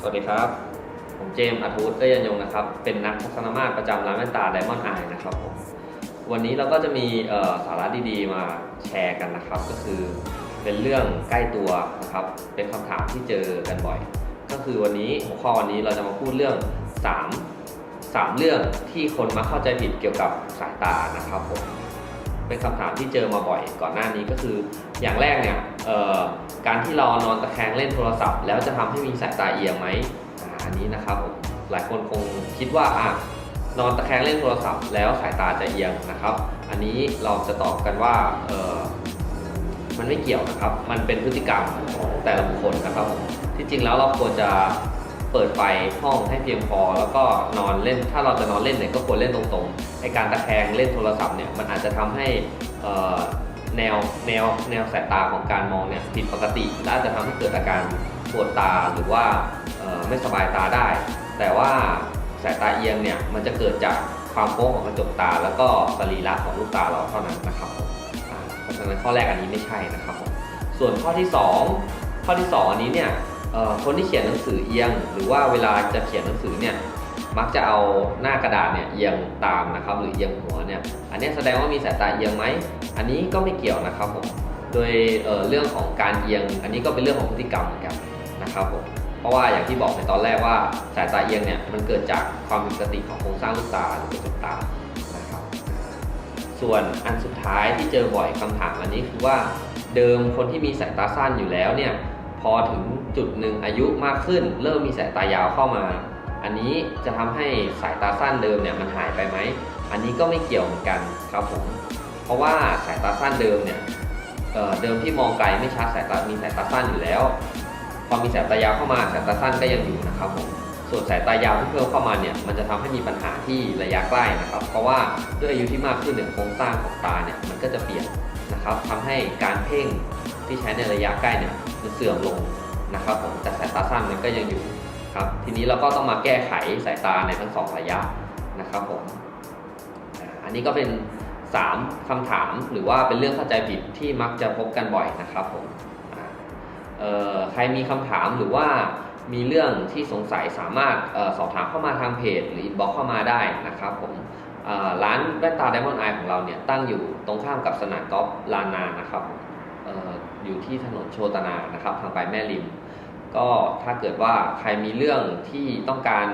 สวัสดีครับ ผมเจมส์อัธวุฒิเอ้ยยันยงนะครับ เป็นนักทัศนมาตรประจำร้านแว่นตาไดมอนด์ไอนะครับผมวันนี้เราก็จะมีสาระดีๆมาแชร์กันนะครับ ก็คือเป็นเรื่องใกล้ตัวนะครับ เป็นคำถามที่เจอกันบ่อย ก็คือวันนี้หัวข้อวันนี้เราจะมาพูดเรื่อง 3 3 เรื่องที่คนมักเข้าใจผิดเกี่ยวกับสายตานะครับผม เป็นคำถามที่เจอมาบ่อยก่อนหน้านี้ก็คือ อย่างแรกเนี่ยการที่เรานอนตะแคงเล่นโทรศัพท์ แล้วจะทำให้มีสายตาเอียงไหมอันนี้นะครับผมหลายคนคงคิดว่าอะนอนตะแคงเล่นโทรศัพท์ แล้วสายตาจะเอียงนะครับ อันนี้เราจะตอบกันว่าเออมันไม่เกี่ยวนะครับ มันเป็นพฤติกรรมของแต่ละบุคคลนะครับ ที่จริงแล้วเราควรจะ เปิดไฟห้องให้เพียงพอ แล้วก็นอนเล่นถ้าเราจะนอนเล่นเนี่ยก็ควรเล่นตรงๆไอการตะแคงเล่นโทรศัพท์เนี่ยมันอาจจะทำให้แนวแนวแนวสายตาของการมองเนี่ยผิดปกติ และอาจจะทำให้เกิดอาการปวดตาหรือว่าไม่สบายตาได้ แต่ว่าสายตาเอียงเนี่ยมันจะเกิดจากความโค้งของกระจกตา แล้วก็สรีระของลูกตาเราเท่านั้นนะครับเพราะฉะนั้นข้อแรกอันนี้ไม่ใช่นะครับ ส่วนข้อที่ 2 ข้อที่ 2 อันนี้เนี่ย คนที่เขียนหนังสือเอียง หรือว่าเวลาจะเขียนหนังสือเนี่ยมักจะเอาหน้ากระดาษเนี่ยเอียงตามนะครับ หรือเอียงหัวเนี่ยอันนี้แสดงว่ามีสายตาเอียงไหมอันนี้ก็ไม่เกี่ยวนะครับผมโดยเเรื่องของการเอียง อันนี้ก็เป็นเรื่องของพฤติกรรมเหมือนกันนะครับผมเพราะว่าอย่างที่บอกในตอนแรกว่าสายตาเอียงเนี่ยมันเกิดจากความผิดปกติของโครงสร้างลูกตาหรือกระจกตานะครับ ส่วนอันสุดท้ายที่เจอบ่อยคำถามอันนี้คือว่าเดิมคนที่มีสายตาสั้นอยู่แล้วเนี่ย พอถึงจุดหนึ่งอายุมากขึ้น เริ่มมีสายตายาวเข้ามา อันนี้จะทำให้สายตาสั้นเดิมเนี่ยมันหายไปไหม อันนี้ก็ไม่เกี่ยวเหมือนกันครับผม เพราะว่าสายตาสั้นเดิมเนี่ยเเดิมที่มองไกลไม่ชัดสายตามีสายตาสั้นอยู่แล้ว พอมีสายตายาวเข้ามาสายตาสั้นก็ยังอยู่นะครับผมส่วนสายตายาวที่เพิ่มเข้ามาเนี่ยมันจะทำให้มีปัญหาที่ระยะใกล้นะครับ เพราะว่าด้วยอายุที่มากขึ้นเนี่ยโครงสร้างของตาเนี่ยมันก็จะเปลี่ยนนะครับทำให้การเพ่ง ที่ใช้ในระยะใกล้เนี่ยมันเสื่อมลงนะครับผมแต่สายตาสั้นมันก็ยังอยู่ครับทีนี้เราก็ต้องมาแก้ไขสายตาในทั้งสองระยะนะครับผมอันนี้ก็เป็น 3คำถามหรือว่าเป็นเรื่องเข้าใจผิดที่มักจะพบกันบ่อยนะครับผมใครมีคำถามหรือว่ามีเรื่องที่สงสัยสามารถออสอบถามเข้ามาทางเพจ หรืออินบ็อกเข้ามาได้นะครับผมร้านแว่นตาไดมอนด์ไอของเราเนี่ยตั้งอยู่ตรงข้ามกับสนามกอล์ฟลานานะครับ อยู่ที่ถนนโชตนานะครับ ทางไปแม่ริม ก็ถ้าเกิดว่าใครมีเรื่องที่ต้องการ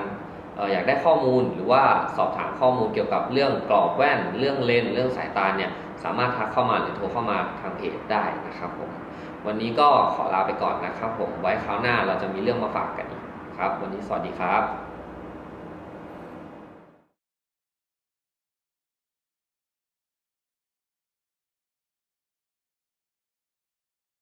อออยากได้ข้อมูลหรือว่าสอบถามข้อมูลเกี่ยวกับเรื่องกรอบแว่น เรื่องเลนเรื่องสายตาเนี่ยสามารถทักเข้ามาหรือโทรเข้ามาทางเพจได้นะครับผมวันนี้ก็ขอลาไปก่อนนะครับผมไว้คราวหน้าเราจะมีเรื่องมาฝากกันอีกครับ วันนี้สวัสดีครับ